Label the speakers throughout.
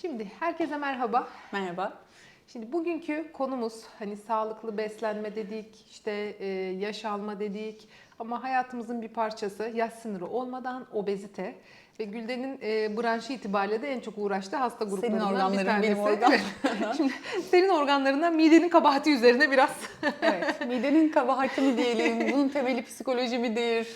Speaker 1: Şimdi herkese merhaba.
Speaker 2: Merhaba.
Speaker 1: Şimdi bugünkü konumuz hani sağlıklı beslenme dedik, işte e, yaş alma dedik ama hayatımızın bir parçası yaş sınırı olmadan obezite ve Gülden'in e, branşı itibariyle de en çok uğraştığı hasta gruplarından bir
Speaker 2: organların,
Speaker 1: tanesi.
Speaker 2: benim organ.
Speaker 1: Şimdi senin organlarından midenin kabahati üzerine biraz
Speaker 2: Evet. Midenin kabahati mi diyelim, bunun temeli psikoloji midir,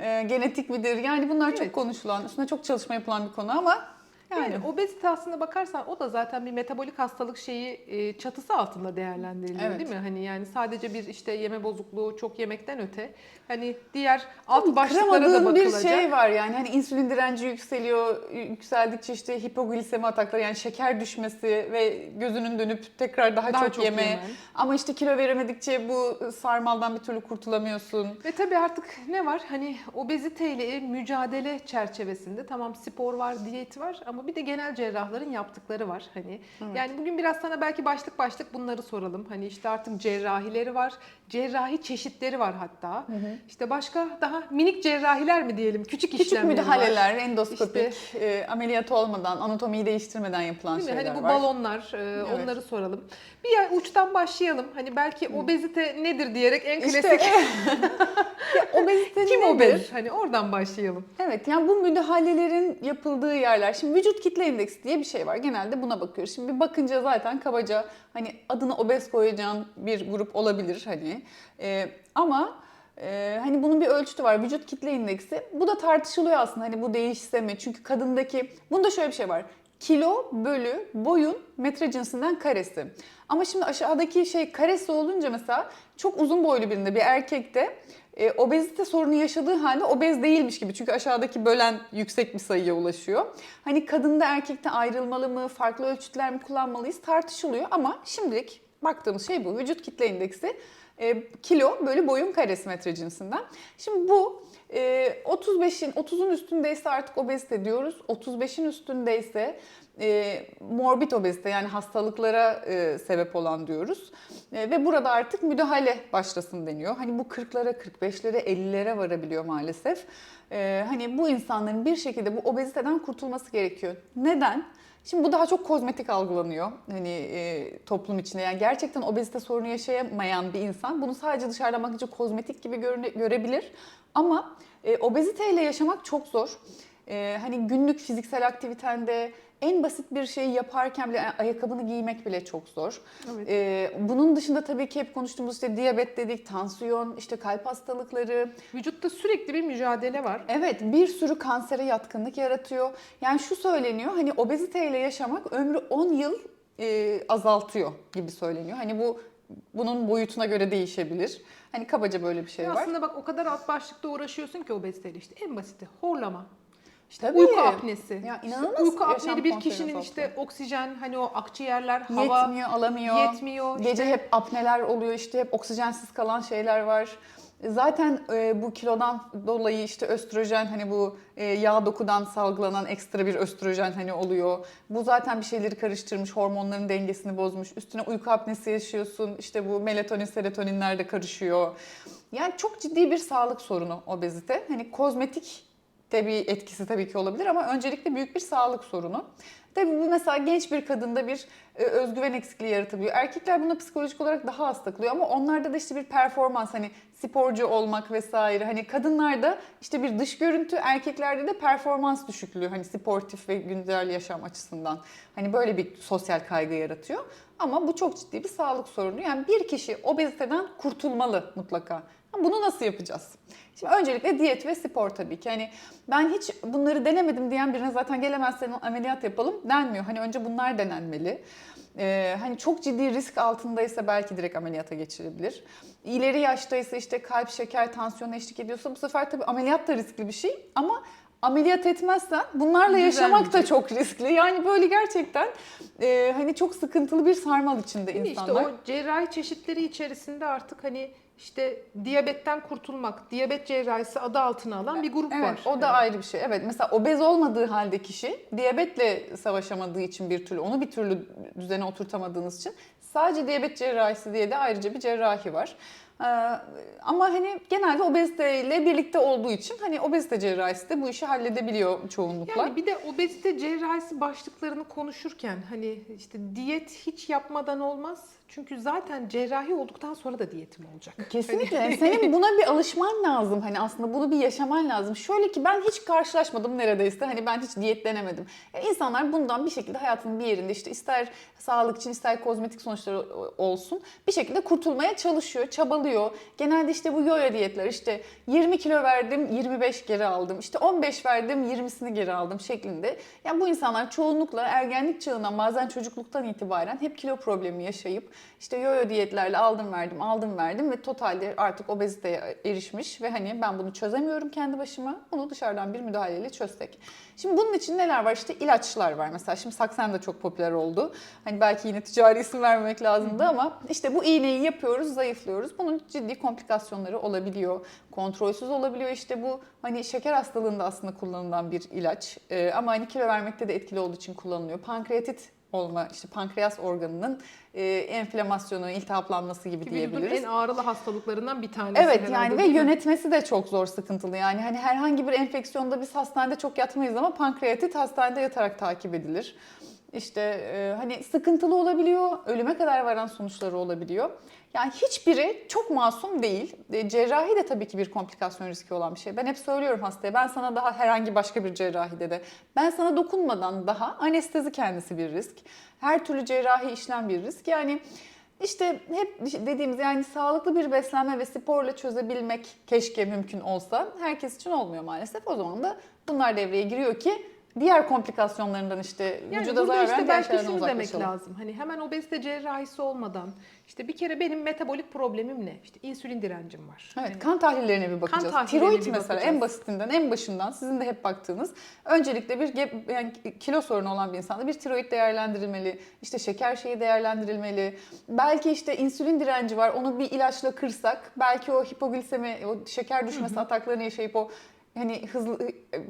Speaker 2: e, genetik midir? Yani bunlar
Speaker 1: Evet.
Speaker 2: çok konuşulan, üstüne çok çalışma yapılan bir konu ama yani,
Speaker 1: Yani obezite aslında bakarsan o da zaten bir metabolik hastalık şeyi e, çatısı altında değerlendiriliyor
Speaker 2: Evet.
Speaker 1: değil mi? Hani yani sadece bir işte yeme bozukluğu, çok yemekten öte hani diğer alt
Speaker 2: Tabii
Speaker 1: başlıklara da
Speaker 2: kıramadığın bir
Speaker 1: bakılacak.
Speaker 2: şey var yani hani insülin direnci yükseliyor, yükseldikçe işte hipoglisemi atakları yani şeker düşmesi ve gözünün dönüp tekrar daha,
Speaker 1: Daha
Speaker 2: çok,
Speaker 1: çok
Speaker 2: yeme.
Speaker 1: yemen.
Speaker 2: Ama işte kilo veremedikçe bu sarmaldan bir türlü kurtulamıyorsun.
Speaker 1: Ve tabii artık ne var? Hani obeziteyle mücadele çerçevesinde tamam spor var, diyet var ama bir de genel cerrahların yaptıkları var. Hani yani bugün biraz sana belki başlık başlık bunları soralım. Hani işte artık cerrahileri var. Cerrahi çeşitleri var hatta. İşte başka daha minik cerrahiler mi diyelim? Küçük,
Speaker 2: Küçük
Speaker 1: işlemleri var.
Speaker 2: müdahaleler, endoskopik, e, ameliyat olmadan, anatomiyi değiştirmeden yapılan
Speaker 1: Değil mi?
Speaker 2: şeyler
Speaker 1: Hani bu
Speaker 2: var.
Speaker 1: balonlar, e,
Speaker 2: Evet.
Speaker 1: onları soralım. Bir yer uçtan başlayalım. Hani belki obezite nedir diyerek en
Speaker 2: İşte,
Speaker 1: klasik
Speaker 2: Ya obezite
Speaker 1: kim
Speaker 2: nedir?
Speaker 1: obez? Hani oradan başlayalım.
Speaker 2: Evet yani bu müdahalelerin yapıldığı yerler. Şimdi vücut kitle indeksi diye bir şey var. Genelde buna bakıyoruz. Şimdi bakınca zaten kabaca hani adını obez koyacağın bir grup olabilir hani. Ee, ama e, hani bunun bir ölçütü var. Vücut kitle indeksi. Bu da tartışılıyor aslında hani bu değişse mi? Çünkü kadındaki bunda şöyle bir şey var. Kilo bölü boyun metre cinsinden karesi. Ama şimdi aşağıdaki şey karesi olunca mesela çok uzun boylu birinde bir erkekte e, obezite sorunu yaşadığı halde obez değilmiş gibi. Çünkü aşağıdaki bölen yüksek bir sayıya ulaşıyor. Hani kadında erkekte ayrılmalı mı, farklı ölçütler mi kullanmalıyız tartışılıyor. Ama şimdilik baktığımız şey bu. Vücut kitle indeksi e, kilo bölü boyun karesi metre cinsinden. Şimdi bu e, 35'in 30'un üstündeyse artık obezite diyoruz. 35'in üstündeyse e, morbid obezite yani hastalıklara e, sebep olan diyoruz. E, ve burada artık müdahale başlasın deniyor. Hani bu 40'lara, 45'lere, 50'lere varabiliyor maalesef. E, hani bu insanların bir şekilde bu obeziteden kurtulması gerekiyor. Neden? Şimdi bu daha çok kozmetik algılanıyor hani e, toplum içinde. Yani gerçekten obezite sorunu yaşayamayan bir insan bunu sadece dışarıdan bakınca kozmetik gibi görüne- görebilir. Ama e, obeziteyle yaşamak çok zor. E, hani günlük fiziksel aktivitende en basit bir şeyi yaparken bile ayakkabını giymek bile çok zor.
Speaker 1: Evet.
Speaker 2: E, bunun dışında tabii ki hep konuştuğumuz işte diyabet dedik, tansiyon, işte kalp hastalıkları,
Speaker 1: Vücutta sürekli bir mücadele var.
Speaker 2: Evet bir sürü kansere yatkınlık yaratıyor. Yani şu söyleniyor hani obeziteyle yaşamak ömrü 10 yıl e, azaltıyor gibi söyleniyor. Hani bu bunun boyutuna göre değişebilir. Hani kabaca böyle bir şey var.
Speaker 1: Aslında bak o kadar alt başlıkta uğraşıyorsun ki obeziteyle işte en basiti horlama. İşte
Speaker 2: Tabii.
Speaker 1: uyku apnesi.
Speaker 2: Ya inanılmaz
Speaker 1: uyku apneli bir kişinin işte oksijen hani o akciğerler hava
Speaker 2: Yetmiyor, alamıyor.
Speaker 1: yetmiyor.
Speaker 2: Gece
Speaker 1: işte.
Speaker 2: hep apneler oluyor işte hep oksijensiz kalan şeyler var. Zaten e, bu kilodan dolayı işte östrojen hani bu e, yağ dokudan salgılanan ekstra bir östrojen hani oluyor. Bu zaten bir şeyleri karıştırmış, hormonların dengesini bozmuş. Üstüne uyku apnesi yaşıyorsun. işte bu melatonin, serotoninler de karışıyor. Yani çok ciddi bir sağlık sorunu obezite. Hani kozmetik de bir etkisi tabii ki olabilir ama öncelikle büyük bir sağlık sorunu. Tabii bu mesela genç bir kadında bir e, özgüven eksikliği yaratabiliyor. Erkekler buna psikolojik olarak daha az takılıyor ama onlarda da işte bir performans hani sporcu olmak vesaire. Hani kadınlarda işte bir dış görüntü, erkeklerde de performans düşüklüğü hani sportif ve güncel yaşam açısından. Hani böyle bir sosyal kaygı yaratıyor. Ama bu çok ciddi bir sağlık sorunu. Yani bir kişi obeziteden kurtulmalı mutlaka. Bunu nasıl yapacağız? Şimdi öncelikle diyet ve spor tabii ki. Hani ben hiç bunları denemedim diyen birine zaten gelemezsen ameliyat yapalım denmiyor. Hani önce bunlar denenmeli. Ee, hani çok ciddi risk altındaysa belki direkt ameliyata geçirebilir. İleri yaştaysa işte kalp, şeker, tansiyon eşlik ediyorsa bu sefer tabii ameliyat da riskli bir şey. Ama ameliyat etmezsen bunlarla yaşamak da
Speaker 1: Düzelmeyecek.
Speaker 2: çok riskli. Yani böyle gerçekten e, hani çok sıkıntılı bir sarmal içinde
Speaker 1: Değil
Speaker 2: insanlar.
Speaker 1: İşte o cerrahi çeşitleri içerisinde artık hani işte diyabetten kurtulmak, diyabet cerrahisi adı altına alan bir grup
Speaker 2: Evet,
Speaker 1: var.
Speaker 2: o da ayrı bir şey. Evet, mesela obez olmadığı halde kişi diyabetle savaşamadığı için bir türlü, onu bir türlü düzene oturtamadığınız için sadece diyabet cerrahisi diye de ayrıca bir cerrahi var. Ee, ama hani genelde obeziteyle birlikte olduğu için hani obezite cerrahisi de bu işi halledebiliyor çoğunlukla.
Speaker 1: Yani bir de obezite cerrahisi başlıklarını konuşurken hani işte diyet hiç yapmadan olmaz. Çünkü zaten cerrahi olduktan sonra da diyetim olacak.
Speaker 2: Kesinlikle.
Speaker 1: Hani-
Speaker 2: Senin buna bir alışman lazım. Hani aslında bunu bir yaşaman lazım. Şöyle ki ben hiç karşılaşmadım neredeyse. Hani ben hiç diyet denemedim. Ya insanlar bundan bir şekilde hayatının bir yerinde işte ister sağlık için ister kozmetik sonuçları olsun bir şekilde kurtulmaya çalışıyor, çabalıyor. Genelde işte bu yoyo diyetler işte 20 kilo verdim 25 geri aldım. İşte 15 verdim 20'sini geri aldım şeklinde. Yani bu insanlar çoğunlukla ergenlik çağından bazen çocukluktan itibaren hep kilo problemi yaşayıp işte yoyo diyetlerle aldım verdim aldım verdim ve totalde artık obeziteye erişmiş ve hani ben bunu çözemiyorum kendi başıma. Bunu dışarıdan bir müdahaleyle çözsek. Şimdi bunun için neler var? İşte ilaçlar var mesela. Şimdi Saksen de çok popüler oldu. Hani belki yine ticari isim vermemek lazımdı ama işte bu iğneyi yapıyoruz, zayıflıyoruz. Bunun ciddi komplikasyonları olabiliyor. Kontrolsüz olabiliyor. İşte bu hani şeker hastalığında aslında kullanılan bir ilaç. Ee, ama hani kilo vermekte de etkili olduğu için kullanılıyor. Pankreatit olma, işte pankreas organının e, enflamasyonu, iltihaplanması gibi
Speaker 1: Ki
Speaker 2: diyebiliriz.
Speaker 1: en ağrılı hastalıklarından bir tanesi.
Speaker 2: Evet yani ve yönetmesi de çok zor sıkıntılı. Yani hani herhangi bir enfeksiyonda biz hastanede çok yatmayız ama pankreatit hastanede yatarak takip edilir. İşte e, hani sıkıntılı olabiliyor, ölüme kadar varan sonuçları olabiliyor. Yani hiçbiri çok masum değil. E, cerrahi de tabii ki bir komplikasyon riski olan bir şey. Ben hep söylüyorum hastaya, ben sana daha herhangi başka bir cerrahide de, ben sana dokunmadan daha anestezi kendisi bir risk. Her türlü cerrahi işlem bir risk. Yani işte hep dediğimiz yani sağlıklı bir beslenme ve sporla çözebilmek keşke mümkün olsa. Herkes için olmuyor maalesef. O zaman da bunlar devreye giriyor ki diğer komplikasyonlarından işte
Speaker 1: Yani
Speaker 2: vücuda zarar
Speaker 1: işte
Speaker 2: veren
Speaker 1: belki şunu demek
Speaker 2: uzaklaşalım.
Speaker 1: lazım. Hani hemen obezite cerrahisi olmadan işte bir kere benim metabolik problemim ne? İşte insülin direncim var.
Speaker 2: Evet,
Speaker 1: Hani
Speaker 2: kan tahlillerine bir bakacağız.
Speaker 1: tahlillerine
Speaker 2: Tiroid
Speaker 1: bir
Speaker 2: mesela
Speaker 1: bakacağız.
Speaker 2: en basitinden, en başından sizin de hep baktığınız. Öncelikle bir yani kilo sorunu olan bir insanda bir tiroid değerlendirilmeli. işte şeker şeyi değerlendirilmeli. Belki işte insülin direnci var. Onu bir ilaçla kırsak belki o hipoglisemi, o şeker düşmesi ataklarını yaşayıp o hani hızlı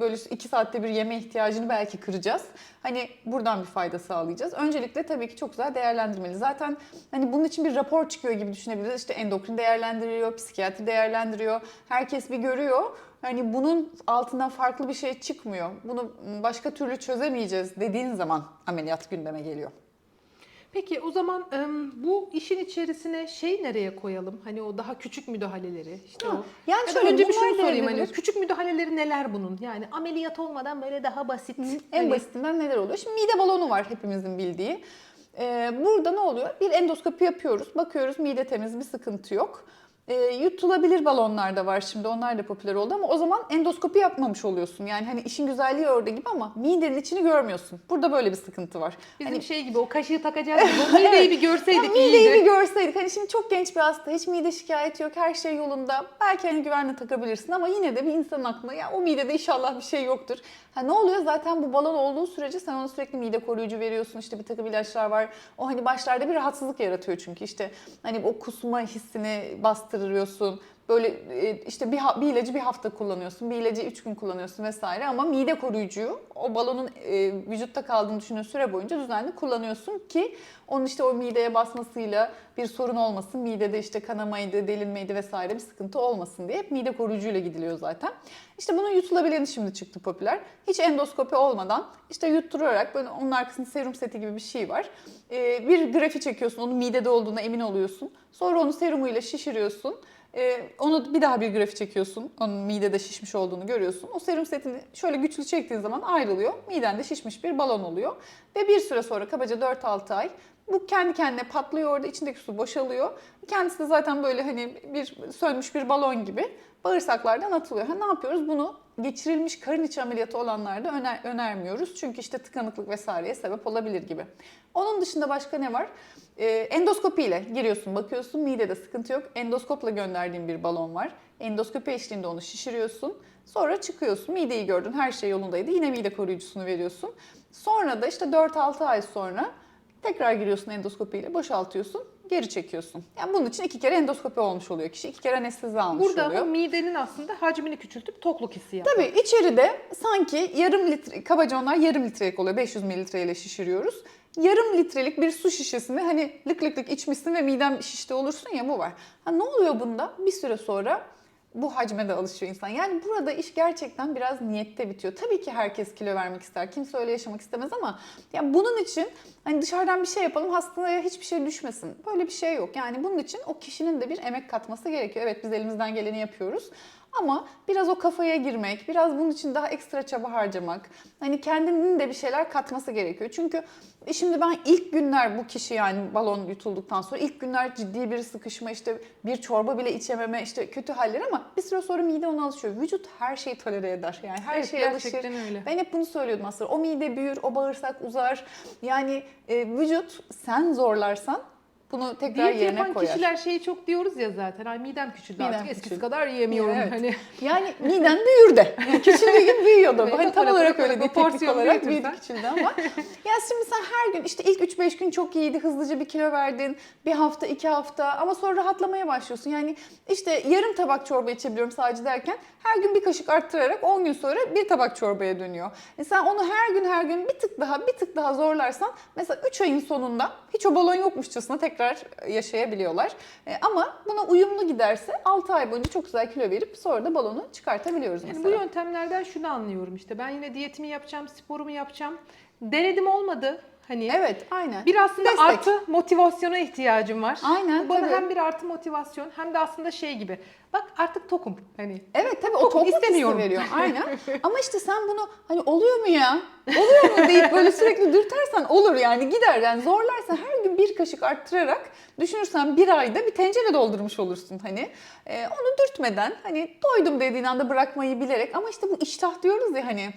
Speaker 2: böyle iki saatte bir yeme ihtiyacını belki kıracağız. Hani buradan bir fayda sağlayacağız. Öncelikle tabii ki çok güzel değerlendirmeli. Zaten hani bunun için bir rapor çıkıyor gibi düşünebiliriz. İşte endokrin değerlendiriyor, psikiyatri değerlendiriyor. Herkes bir görüyor. Hani bunun altından farklı bir şey çıkmıyor. Bunu başka türlü çözemeyeceğiz dediğin zaman ameliyat gündeme geliyor.
Speaker 1: Peki o zaman bu işin içerisine şey nereye koyalım? Hani o daha küçük müdahaleleri. işte o.
Speaker 2: Yani
Speaker 1: Ya
Speaker 2: şöyle
Speaker 1: önce bir şunu sorayım hani küçük müdahaleleri neler bunun? Yani ameliyat olmadan böyle daha basit.
Speaker 2: En
Speaker 1: hani-
Speaker 2: basitinden neler oluyor? Şimdi mide balonu var hepimizin bildiği. Ee, burada ne oluyor? Bir endoskopi yapıyoruz. Bakıyoruz mide temiz bir sıkıntı yok. Ee, yutulabilir balonlar da var şimdi onlar da popüler oldu ama o zaman endoskopi yapmamış oluyorsun. Yani hani işin güzelliği orada gibi ama midenin içini görmüyorsun. Burada böyle bir sıkıntı var.
Speaker 1: Bizim
Speaker 2: Hani-
Speaker 1: şey gibi o kaşığı takacağız gibi. O mideyi bir görseydik
Speaker 2: mideyi
Speaker 1: iyiydi.
Speaker 2: bir görseydik. Hani şimdi çok genç bir hasta, hiç mide şikayeti yok, her şey yolunda. Belki hani güvenle takabilirsin ama yine de bir insanın aklına ya o midede inşallah bir şey yoktur. Ha ne oluyor zaten bu balon olduğu sürece sen ona sürekli mide koruyucu veriyorsun. İşte bir takım ilaçlar var. O hani başlarda bir rahatsızlık yaratıyor çünkü işte hani o kusma hissini bastırıyorsun. Böyle e, işte bir, bir ilacı bir hafta kullanıyorsun, bir ilacı üç gün kullanıyorsun vesaire ama mide koruyucuyu o balonun e, vücutta kaldığını düşündüğün süre boyunca düzenli kullanıyorsun ki onun işte o mideye basmasıyla bir sorun olmasın, midede işte kanamaydı, delinmeydi vesaire bir sıkıntı olmasın diye hep mide koruyucuyla gidiliyor zaten. İşte bunun yutulabileni şimdi çıktı popüler. Hiç endoskopi olmadan işte yutturarak böyle onun arkasında serum seti gibi bir şey var. E, bir grafi çekiyorsun, onun midede olduğuna emin oluyorsun. Sonra onu serumuyla şişiriyorsun. Ee, onu bir daha bir grafik çekiyorsun. Onun midede şişmiş olduğunu görüyorsun. O serum setini şöyle güçlü çektiğin zaman ayrılıyor. Midende şişmiş bir balon oluyor. Ve bir süre sonra kabaca 4-6 ay bu kendi kendine patlıyor orada. içindeki su boşalıyor. Kendisi de zaten böyle hani bir sönmüş bir balon gibi bağırsaklardan atılıyor. Ha ne yapıyoruz? Bunu geçirilmiş karın içi ameliyatı olanlarda öner, önermiyoruz. Çünkü işte tıkanıklık vesaireye sebep olabilir gibi. Onun dışında başka ne var? Ee, endoskopiyle giriyorsun, bakıyorsun midede sıkıntı yok. Endoskopla gönderdiğin bir balon var. Endoskopi eşliğinde onu şişiriyorsun. Sonra çıkıyorsun. Mideyi gördün, her şey yolundaydı. Yine mide koruyucusunu veriyorsun. Sonra da işte 4-6 ay sonra tekrar giriyorsun endoskopiyle, boşaltıyorsun. Geri çekiyorsun. Yani bunun için iki kere endoskopi olmuş oluyor kişi. iki kere anestezi almış
Speaker 1: Burada
Speaker 2: oluyor.
Speaker 1: bu midenin aslında hacmini küçültüp tokluk hissi yapıyor.
Speaker 2: Tabii içeride sanki yarım litre, kabaca onlar yarım litrelik oluyor. 500 mililitreyle şişiriyoruz. Yarım litrelik bir su şişesini hani lık lık lık içmişsin ve miden şişti olursun ya bu var. Ha, ne oluyor bunda? Bir süre sonra bu hacme de alışıyor insan. Yani burada iş gerçekten biraz niyette bitiyor. Tabii ki herkes kilo vermek ister. Kimse öyle yaşamak istemez ama ya bunun için hani dışarıdan bir şey yapalım hastaya hiçbir şey düşmesin. Böyle bir şey yok. Yani bunun için o kişinin de bir emek katması gerekiyor. Evet biz elimizden geleni yapıyoruz. Ama biraz o kafaya girmek, biraz bunun için daha ekstra çaba harcamak, hani kendinin de bir şeyler katması gerekiyor. Çünkü şimdi ben ilk günler bu kişi yani balon yutulduktan sonra ilk günler ciddi bir sıkışma işte bir çorba bile içememe işte kötü haller ama bir süre sonra mide ona alışıyor. Vücut her şeyi tolere eder yani her
Speaker 1: Evet,
Speaker 2: şeye alışır.
Speaker 1: öyle.
Speaker 2: Ben hep bunu söylüyordum aslında. O mide büyür, o bağırsak uzar. Yani e, vücut sen zorlarsan bunu tekrar
Speaker 1: Diyet
Speaker 2: yerine
Speaker 1: yapan
Speaker 2: koyar.
Speaker 1: kişiler şeyi çok diyoruz ya zaten. Ay midem küçüldü
Speaker 2: Midem
Speaker 1: artık eskisi
Speaker 2: küçüldü.
Speaker 1: kadar yiyemiyorum.
Speaker 2: Evet.
Speaker 1: Hani
Speaker 2: Yani miden büyür de. Küçüldüğü gün büyüyordu.
Speaker 1: Evet,
Speaker 2: hani tam olarak öyle değil. Teknik
Speaker 1: porsiyon
Speaker 2: olarak büyüdü
Speaker 1: büyütürsen.
Speaker 2: küçüldü ama. ya şimdi sen her gün işte ilk 3-5 gün çok iyiydi. Hızlıca bir kilo verdin. Bir hafta, iki hafta ama sonra rahatlamaya başlıyorsun. Yani işte yarım tabak çorba içebiliyorum sadece derken her gün bir kaşık arttırarak 10 gün sonra bir tabak çorbaya dönüyor. E sen onu her gün her gün bir tık daha bir tık daha zorlarsan mesela 3 ayın sonunda hiç o balon yokmuşçasına tekrar yaşayabiliyorlar. E, ama buna uyumlu giderse 6 ay boyunca çok güzel kilo verip sonra da balonu çıkartabiliyoruz
Speaker 1: Yani
Speaker 2: mesela.
Speaker 1: bu yöntemlerden şunu anlıyorum işte. Ben yine diyetimi yapacağım, sporumu yapacağım. Denedim olmadı. Hani
Speaker 2: Evet, aynen.
Speaker 1: bir aslında
Speaker 2: Destek.
Speaker 1: artı motivasyona ihtiyacım var.
Speaker 2: Aynen,
Speaker 1: Bu Bana
Speaker 2: tabii.
Speaker 1: hem bir artı motivasyon hem de aslında şey gibi. Bak artık tokum. Hani
Speaker 2: Evet tabii o topluluk
Speaker 1: istemiyorum.
Speaker 2: veriyor. Aynen. Ama işte sen bunu hani oluyor mu ya? Oluyor mu deyip böyle sürekli dürtersen olur yani gider. Yani zorlarsan her gün bir kaşık arttırarak düşünürsen bir ayda bir tencere doldurmuş olursun hani. Ee, onu dürtmeden hani doydum dediğin anda bırakmayı bilerek ama işte bu iştah diyoruz ya hani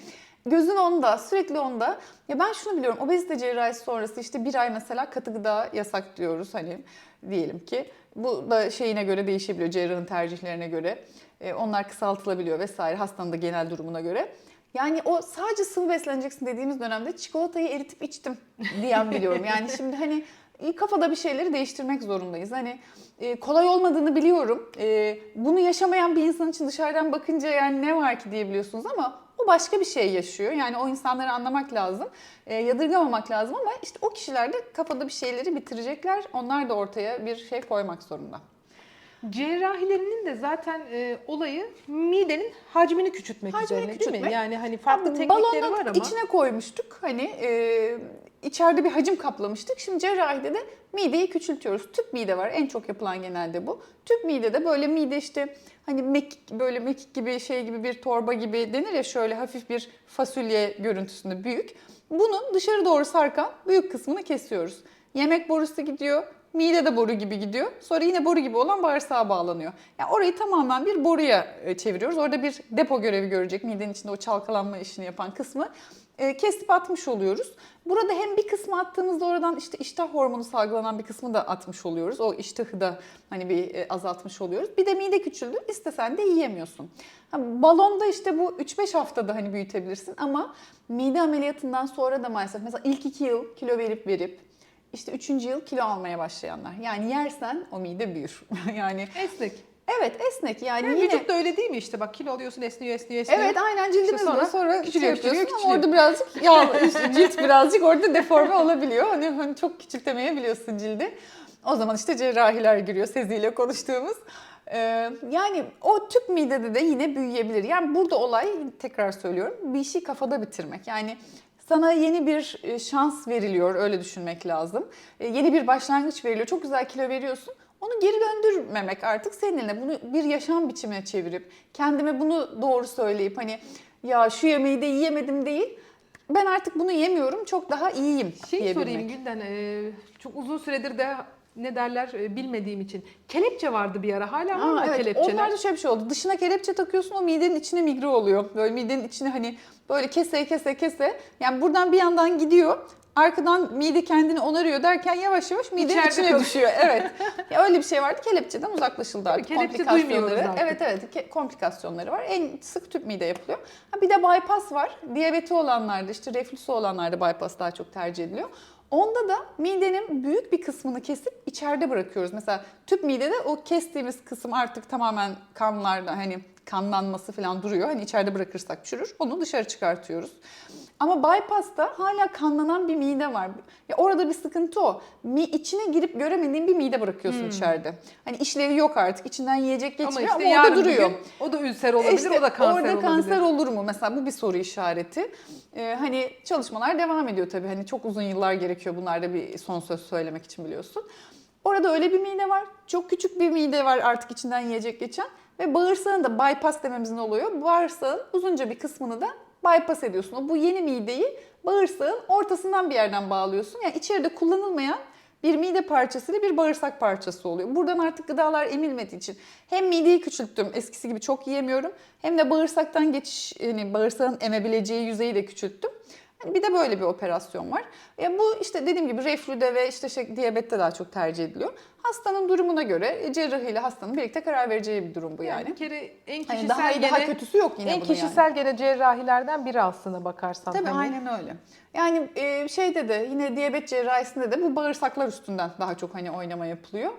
Speaker 2: gözün onda, sürekli onda. Ya ben şunu biliyorum, obezite cerrahisi sonrası işte bir ay mesela katı gıda yasak diyoruz hani diyelim ki. Bu da şeyine göre değişebiliyor, cerrahın tercihlerine göre. E, onlar kısaltılabiliyor vesaire hastanın da genel durumuna göre. Yani o sadece sıvı besleneceksin dediğimiz dönemde çikolatayı eritip içtim diyen biliyorum. Yani şimdi hani kafada bir şeyleri değiştirmek zorundayız. Hani e, kolay olmadığını biliyorum. E, bunu yaşamayan bir insan için dışarıdan bakınca yani ne var ki diyebiliyorsunuz ama başka bir şey yaşıyor. Yani o insanları anlamak lazım. E, yadırgamamak lazım ama işte o kişiler de kafada bir şeyleri bitirecekler. Onlar da ortaya bir şey koymak zorunda.
Speaker 1: cerrahilerinin de zaten e, olayı midenin hacmini küçültmek
Speaker 2: Hacmini
Speaker 1: üzerine değil
Speaker 2: küçültmek.
Speaker 1: mi? Yani hani farklı
Speaker 2: Abi,
Speaker 1: teknikleri var ama.
Speaker 2: içine koymuştuk. Hani e, içeride bir hacim kaplamıştık. Şimdi cerrahide de mideyi küçültüyoruz. Tüp mide var. En çok yapılan genelde bu. Tüp midede böyle mide işte hani mekik böyle mekik gibi şey gibi bir torba gibi denir ya şöyle hafif bir fasulye görüntüsünde büyük. Bunun dışarı doğru sarkan büyük kısmını kesiyoruz. Yemek borusu gidiyor. Mide de boru gibi gidiyor. Sonra yine boru gibi olan bağırsağa bağlanıyor. Yani orayı tamamen bir boruya e, çeviriyoruz. Orada bir depo görevi görecek midenin içinde o çalkalanma işini yapan kısmı. E, kesip atmış oluyoruz. Burada hem bir kısmı attığımızda oradan işte iştah hormonu salgılanan bir kısmı da atmış oluyoruz. O iştahı da hani bir e, azaltmış oluyoruz. Bir de mide küçüldü. İstesen de yiyemiyorsun. Ha, balonda işte bu 3-5 haftada hani büyütebilirsin ama mide ameliyatından sonra da maalesef mesela ilk 2 yıl kilo verip verip işte üçüncü yıl kilo almaya başlayanlar. Yani yersen o mide büyür. yani
Speaker 1: Esnek.
Speaker 2: Evet esnek yani
Speaker 1: Yani
Speaker 2: yine...
Speaker 1: vücut da öyle değil mi işte bak kilo alıyorsun esniyor esniyor esniyor.
Speaker 2: Evet aynen cildimiz
Speaker 1: İşte
Speaker 2: sonra,
Speaker 1: sonra küçülüyor,
Speaker 2: küçülüyor,
Speaker 1: küçülüyor,
Speaker 2: küçülüyor,
Speaker 1: küçülüyor.
Speaker 2: Orada birazcık yağ, cilt birazcık orada deforme olabiliyor. Hani, hani çok küçültemeyebiliyorsun cildi. O zaman işte cerrahiler giriyor Sezi konuştuğumuz. Ee, yani o tüp midede de yine büyüyebilir. Yani burada olay tekrar söylüyorum bir işi kafada bitirmek. Yani sana yeni bir e, şans veriliyor öyle düşünmek lazım. E, Yeni bir başlangıç veriliyor. Çok güzel kilo veriyorsun. Onu geri döndürmemek artık senin eline. Bunu bir yaşam biçimine çevirip kendime bunu doğru söyleyip hani ya şu yemeği de yiyemedim değil. Ben artık bunu yemiyorum. Çok daha iyiyim
Speaker 1: Şey
Speaker 2: diyebilmek.
Speaker 1: sorayım Gülden, e, çok uzun süredir de ne derler e, bilmediğim için. Kelepçe vardı bir ara. Hala var mı
Speaker 2: evet.
Speaker 1: kelepçeler?
Speaker 2: Onlarda şöyle bir şey oldu. Dışına kelepçe takıyorsun o midenin içine migre oluyor. Böyle midenin içine hani böyle kese kese kese. Yani buradan bir yandan gidiyor arkadan mide kendini onarıyor derken yavaş yavaş
Speaker 1: İçeride
Speaker 2: içine
Speaker 1: kalıyor.
Speaker 2: düşüyor. Evet. Ya öyle bir şey vardı. Kelepçeden uzaklaşıldı artık.
Speaker 1: Kelepçe
Speaker 2: Komplikasyonları-
Speaker 1: artık.
Speaker 2: Evet evet ke- komplikasyonları var. En sık tüp mide yapılıyor. Ha, bir de bypass var. Diyabeti olanlarda işte reflüsü olanlarda bypass daha çok tercih ediliyor. Onda da midenin büyük bir kısmını kesip içeride bırakıyoruz. Mesela tüp midede o kestiğimiz kısım artık tamamen kanlarda hani kanlanması falan duruyor. Hani içeride bırakırsak çürür. Onu dışarı çıkartıyoruz. Ama bypass'ta hala kanlanan bir mide var. Ya orada bir sıkıntı o. Mi içine girip göremediğin bir mide bırakıyorsun içeride. Hani işlevi yok artık. İçinden yiyecek
Speaker 1: Ama
Speaker 2: geçmiyor
Speaker 1: işte
Speaker 2: ama, orada duruyor.
Speaker 1: gün o da ülser olabilir,
Speaker 2: İşte
Speaker 1: o da kanser
Speaker 2: orada
Speaker 1: olabilir.
Speaker 2: kanser olur mu? Mesela bu bir soru işareti. Ee, hani çalışmalar devam ediyor tabii. Hani çok uzun yıllar gerekiyor bunlarda bir son söz söylemek için biliyorsun. Orada öyle bir mide var. Çok küçük bir mide var artık içinden yiyecek geçen. Ve bağırsağın da bypass dememizin oluyor. Bağırsağın uzunca bir kısmını da bypass ediyorsun. O bu yeni mideyi bağırsağın ortasından bir yerden bağlıyorsun. Yani içeride kullanılmayan bir mide parçasıyla bir bağırsak parçası oluyor. Buradan artık gıdalar emilmediği için hem mideyi küçülttüm, eskisi gibi çok yiyemiyorum. Hem de bağırsaktan geçiş, yani bağırsağın emebileceği yüzeyi de küçülttüm. Hani bir de böyle bir operasyon var. Ya bu işte dediğim gibi reflüde ve işte şey, diyabette daha çok tercih ediliyor. Hastanın durumuna göre e, cerrahiyle hastanın birlikte karar vereceği bir durum bu
Speaker 1: yani.
Speaker 2: yani.
Speaker 1: bir kere en
Speaker 2: Hani
Speaker 1: kişisel
Speaker 2: daha iyi
Speaker 1: gene,
Speaker 2: daha kötüsü yok yine
Speaker 1: en
Speaker 2: bunun yani.
Speaker 1: kişisel gene cerrahilerden biri aslına bakarsan.
Speaker 2: Tabii
Speaker 1: hani.
Speaker 2: aynen öyle. Yani e, şeyde de yine diyabet cerrahisinde de bu bağırsaklar üstünden daha çok hani oynama yapılıyor.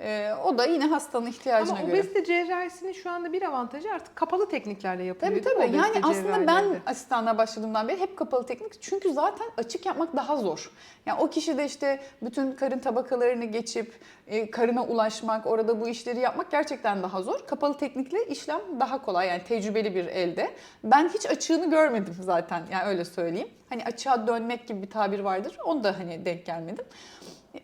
Speaker 2: E, o da yine hastanın ihtiyacına
Speaker 1: Ama
Speaker 2: göre.
Speaker 1: obezite cerrahisinin şu anda bir avantajı artık kapalı tekniklerle yapılıyor.
Speaker 2: Tabii tabii. Yani aslında ben asistanlığa başladığımdan beri hep kapalı teknik. Çünkü zaten açık yapmak daha zor. Yani o kişi de işte bütün karın tabakalarını geçip e, karına ulaşmak, orada bu işleri yapmak gerçekten daha zor. Kapalı teknikle işlem daha kolay. Yani tecrübeli bir elde. Ben hiç açığını görmedim zaten. Yani öyle söyleyeyim. Hani açığa dönmek gibi bir tabir vardır. Onu da hani denk gelmedim.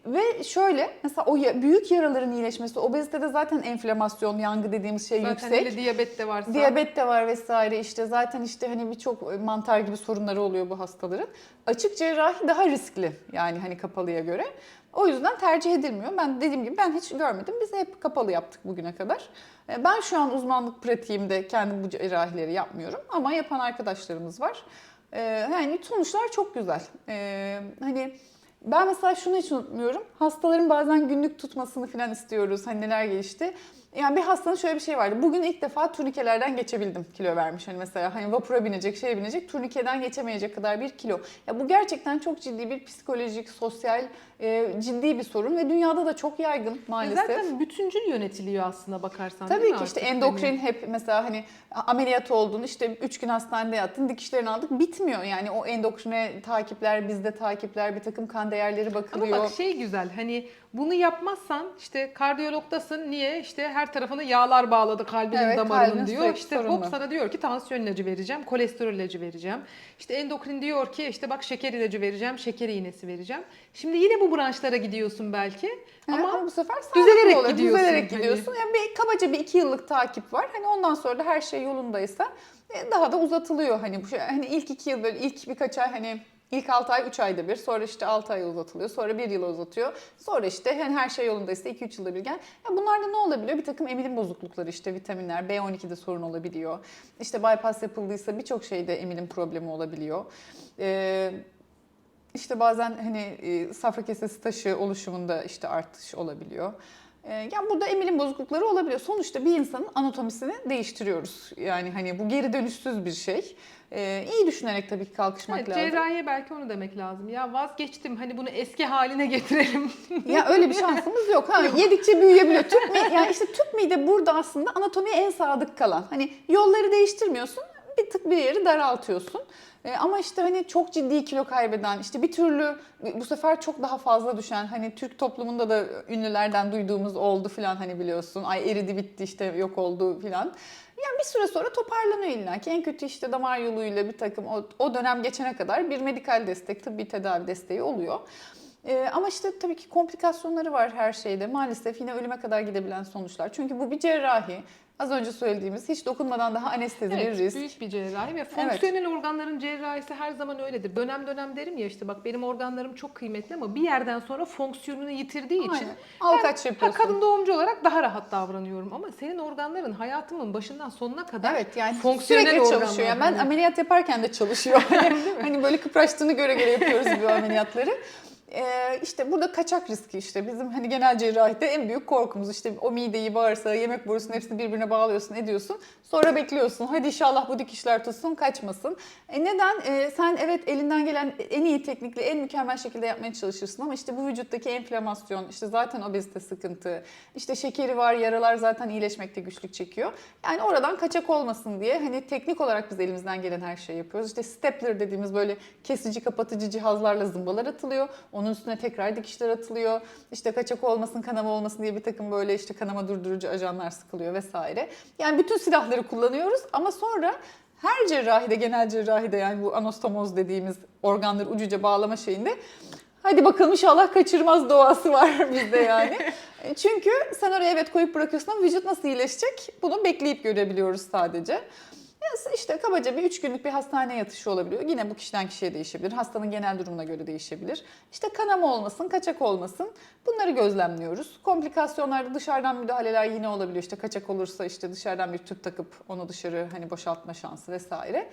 Speaker 2: Ve şöyle mesela o ya- büyük yaraların iyileşmesi, obezitede zaten enflamasyon, yangı dediğimiz şey
Speaker 1: Zaten
Speaker 2: yüksek.
Speaker 1: hele diyabet de varsa.
Speaker 2: Diyabet de var vesaire işte zaten işte hani birçok mantar gibi sorunları oluyor bu hastaların. Açık cerrahi daha riskli yani hani kapalıya göre. O yüzden tercih edilmiyor. Ben dediğim gibi ben hiç görmedim. Biz hep kapalı yaptık bugüne kadar. E, Ben şu an uzmanlık pratiğimde kendim bu cerrahileri yapmıyorum ama yapan arkadaşlarımız var. E, Yani sonuçlar çok güzel. E, Hani ben mesela şunu hiç unutmuyorum. Hastaların bazen günlük tutmasını falan istiyoruz. Hani neler gelişti. Yani bir hastanın şöyle bir şey vardı. Bugün ilk defa turnikelerden geçebildim kilo vermiş. Hani mesela hani vapura binecek, şeye binecek, turnikeden geçemeyecek kadar bir kilo. Ya bu gerçekten çok ciddi bir psikolojik, sosyal, e, ciddi bir sorun ve dünyada da çok yaygın maalesef.
Speaker 1: Zaten bütüncül yönetiliyor aslına bakarsan.
Speaker 2: Tabii ki işte
Speaker 1: artık?
Speaker 2: endokrin
Speaker 1: Hani
Speaker 2: hep mesela hani ameliyat oldun işte 3 gün hastanede yattın dikişlerini aldık bitmiyor. Yani o endokrine takipler bizde takipler bir takım kan değerleri
Speaker 1: Ama
Speaker 2: bakılıyor.
Speaker 1: bak şey güzel hani bunu yapmazsan işte kardiyologdasın niye işte her tarafına yağlar bağladı kalbinin
Speaker 2: Evet,
Speaker 1: damarının
Speaker 2: kalbin
Speaker 1: diyor. İşte hop
Speaker 2: sorunlu.
Speaker 1: sana diyor ki tansiyon ilacı vereceğim, kolesterol ilacı vereceğim. İşte endokrin diyor ki işte bak şeker ilacı vereceğim, şeker iğnesi vereceğim. Şimdi yine bu branşlara gidiyorsun belki
Speaker 2: ama,
Speaker 1: ama
Speaker 2: bu sefer
Speaker 1: düzelerek
Speaker 2: oluyor.
Speaker 1: gidiyorsun
Speaker 2: Düzelerek
Speaker 1: hani.
Speaker 2: gidiyorsun. Yani bir kabaca bir iki yıllık takip var. Hani ondan sonra da her şey yolundaysa e, daha da uzatılıyor. Hani bu şey, hani ilk iki yıl böyle ilk birkaç ay hani ilk 6 ay 3 ayda bir sonra işte 6 ay uzatılıyor sonra 1 yıla uzatıyor. Sonra işte hani her şey yolundaysa 2-3 yılda bir gel. Ya bunlarda ne olabiliyor? Bir takım emilim bozuklukları işte vitaminler B12'de sorun olabiliyor. İşte bypass yapıldıysa birçok şeyde emilim problemi olabiliyor. Ee, işte bazen hani e, safra kesesi taşı oluşumunda işte artış olabiliyor. E, Yani burada emilim bozuklukları olabiliyor. Sonuçta bir insanın anatomisini değiştiriyoruz. Yani hani bu geri dönüşsüz bir şey. E, iyi düşünerek tabii ki kalkışmak
Speaker 1: Evet,
Speaker 2: lazım.
Speaker 1: cerrahiye belki onu demek lazım. Ya vazgeçtim hani bunu eski haline getirelim.
Speaker 2: Ya öyle bir şansımız yok. Ha, yedikçe büyüyebiliyor. Tüp mi, yani işte tüp mide burada aslında anatomiye en sadık kalan. Hani yolları değiştirmiyorsun, bir tık bir yeri daraltıyorsun. E, ama işte hani çok ciddi kilo kaybeden, işte bir türlü bu sefer çok daha fazla düşen, hani Türk toplumunda da ünlülerden duyduğumuz oldu falan hani biliyorsun. Ay eridi bitti işte yok oldu falan. Yani bir süre sonra toparlanıyor illa ki. En kötü işte damar yoluyla bir takım o, o dönem geçene kadar bir medikal destek, tıbbi tedavi desteği oluyor. Ee, ama işte tabii ki komplikasyonları var her şeyde. Maalesef yine ölüme kadar gidebilen sonuçlar. Çünkü bu bir cerrahi. Az önce söylediğimiz hiç dokunmadan daha anestezi bir
Speaker 1: Evet,
Speaker 2: risk.
Speaker 1: büyük bir cerrahi ve fonksiyonel organların cerrahisi her zaman öyledir. Dönem dönem derim ya işte bak benim organlarım çok kıymetli ama bir yerden sonra fonksiyonunu yitirdiği için
Speaker 2: Aynen. Al kaç yapıyorsun.
Speaker 1: kadın doğumcu olarak daha rahat davranıyorum ama senin organların hayatımın başından sonuna kadar
Speaker 2: Evet yani
Speaker 1: fonksiyonel
Speaker 2: çalışıyor. Yani ben
Speaker 1: Hani-
Speaker 2: ameliyat yaparken de çalışıyor. hani böyle kıpraştığını göre göre yapıyoruz bu ameliyatları. Ee, işte burada kaçak riski işte bizim hani genel cerrahide en büyük korkumuz işte o mideyi bağırsağı yemek borusunun hepsini birbirine bağlıyorsun ediyorsun sonra bekliyorsun hadi inşallah bu dikişler tutsun kaçmasın. E neden? E, sen evet elinden gelen en iyi teknikle en mükemmel şekilde yapmaya çalışırsın ama işte bu vücuttaki enflamasyon işte zaten obezite sıkıntı işte şekeri var yaralar zaten iyileşmekte güçlük çekiyor. Yani oradan kaçak olmasın diye hani teknik olarak biz elimizden gelen her şeyi yapıyoruz. İşte stapler dediğimiz böyle kesici kapatıcı cihazlarla zımbalar atılıyor. Onun üstüne tekrar dikişler atılıyor. İşte kaçak olmasın, kanama olmasın diye bir takım böyle işte kanama durdurucu ajanlar sıkılıyor vesaire. Yani bütün silahları kullanıyoruz ama sonra her cerrahide, genel cerrahide yani bu anastomoz dediğimiz organları ucuca bağlama şeyinde Hadi bakalım inşallah kaçırmaz doğası var bizde yani. E, Çünkü sen oraya evet koyup bırakıyorsun ama vücut nasıl iyileşecek bunu bekleyip görebiliyoruz sadece. İşte kabaca bir üç günlük bir hastane yatışı olabiliyor. Yine bu kişiden kişiye değişebilir. Hastanın genel durumuna göre değişebilir. İşte kanama olmasın, kaçak olmasın. Bunları gözlemliyoruz. Komplikasyonlarda dışarıdan müdahaleler yine olabiliyor. İşte kaçak olursa işte dışarıdan bir tüp takıp onu dışarı hani boşaltma şansı vesaire.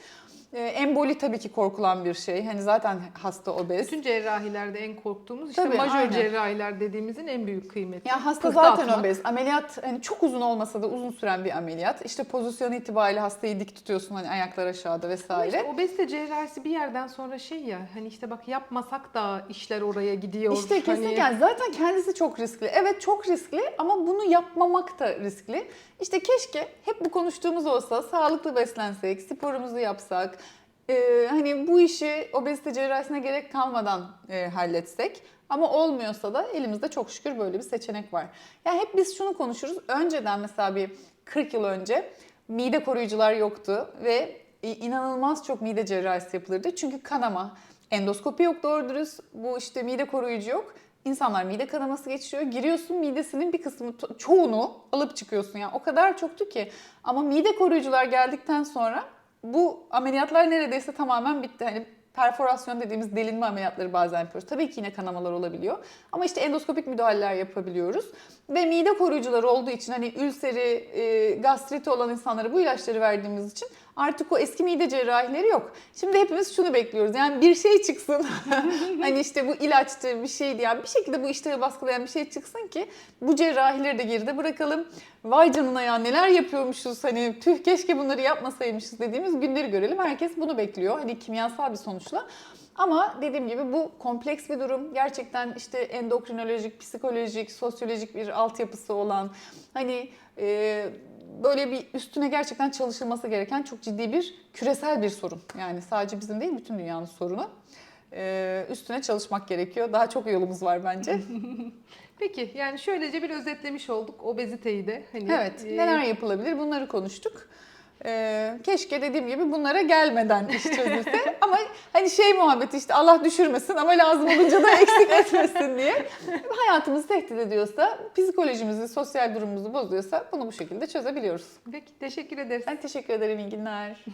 Speaker 2: Ee, emboli tabii ki korkulan bir şey. Hani zaten hasta obez.
Speaker 1: Bütün cerrahilerde en korktuğumuz işte
Speaker 2: Tabii,
Speaker 1: majör
Speaker 2: aynen.
Speaker 1: cerrahiler dediğimizin en büyük kıymeti.
Speaker 2: Ya hasta zaten
Speaker 1: atmak.
Speaker 2: obez. Ameliyat hani çok uzun olmasa da uzun süren bir ameliyat. İşte pozisyon itibariyle hastayı dik tutuyorsun hani ayaklar aşağıda
Speaker 1: Ama
Speaker 2: vesaire.
Speaker 1: işte obezite cerrahisi bir yerden sonra şey ya hani işte bak yapmasak da işler oraya gidiyor.
Speaker 2: İşte
Speaker 1: Hani-
Speaker 2: kesinlikle yani zaten kendisi çok riskli. Evet çok riskli ama bunu yapmamak da riskli. İşte keşke hep bu konuştuğumuz olsa sağlıklı beslensek, sporumuzu yapsak, e, hani bu işi obezite cerrahisine gerek kalmadan e, halletsek. Ama olmuyorsa da elimizde çok şükür böyle bir seçenek var. Yani hep biz şunu konuşuruz. Önceden mesela bir 40 yıl önce mide koruyucular yoktu ve inanılmaz çok mide cerrahisi yapılırdı. Çünkü kanama, endoskopi yok doğru dürüst. Bu işte mide koruyucu yok. İnsanlar mide kanaması geçiriyor. Giriyorsun midesinin bir kısmı çoğunu alıp çıkıyorsun. Yani o kadar çoktu ki. Ama mide koruyucular geldikten sonra bu ameliyatlar neredeyse tamamen bitti. Hani perforasyon dediğimiz delinme ameliyatları bazen yapıyoruz. Tabii ki yine kanamalar olabiliyor. Ama işte endoskopik müdahaleler yapabiliyoruz. Ve mide koruyucuları olduğu için hani ülseri, e, gastriti olan insanlara bu ilaçları verdiğimiz için artık o eski mide cerrahileri yok. Şimdi hepimiz şunu bekliyoruz. Yani bir şey çıksın. hani işte bu ilaçtı, bir şeydi. Yani bir şekilde bu işleri baskılayan bir şey çıksın ki bu cerrahileri de geride bırakalım. Vay canına ya neler yapıyormuşuz. Hani tüh keşke bunları yapmasaymışız dediğimiz günleri görelim. Herkes bunu bekliyor. Hani kimyasal bir sonuçla. Ama dediğim gibi bu kompleks bir durum. Gerçekten işte endokrinolojik, psikolojik, sosyolojik bir altyapısı olan hani e, böyle bir üstüne gerçekten çalışılması gereken çok ciddi bir küresel bir sorun. Yani sadece bizim değil bütün dünyanın sorunu. E, üstüne çalışmak gerekiyor. Daha çok yolumuz var bence.
Speaker 1: Peki yani şöylece bir özetlemiş olduk obeziteyi de. Hani,
Speaker 2: Evet,
Speaker 1: e,
Speaker 2: neler yapılabilir bunları konuştuk. Ee, keşke dediğim gibi bunlara gelmeden iş çözülse. ama hani şey muhabbeti işte Allah düşürmesin ama lazım olunca da eksik etmesin diye. Hayatımızı tehdit ediyorsa, psikolojimizi, sosyal durumumuzu bozuyorsa bunu bu şekilde çözebiliyoruz.
Speaker 1: Peki teşekkür ederiz.
Speaker 2: Ben teşekkür ederim, iyi günler.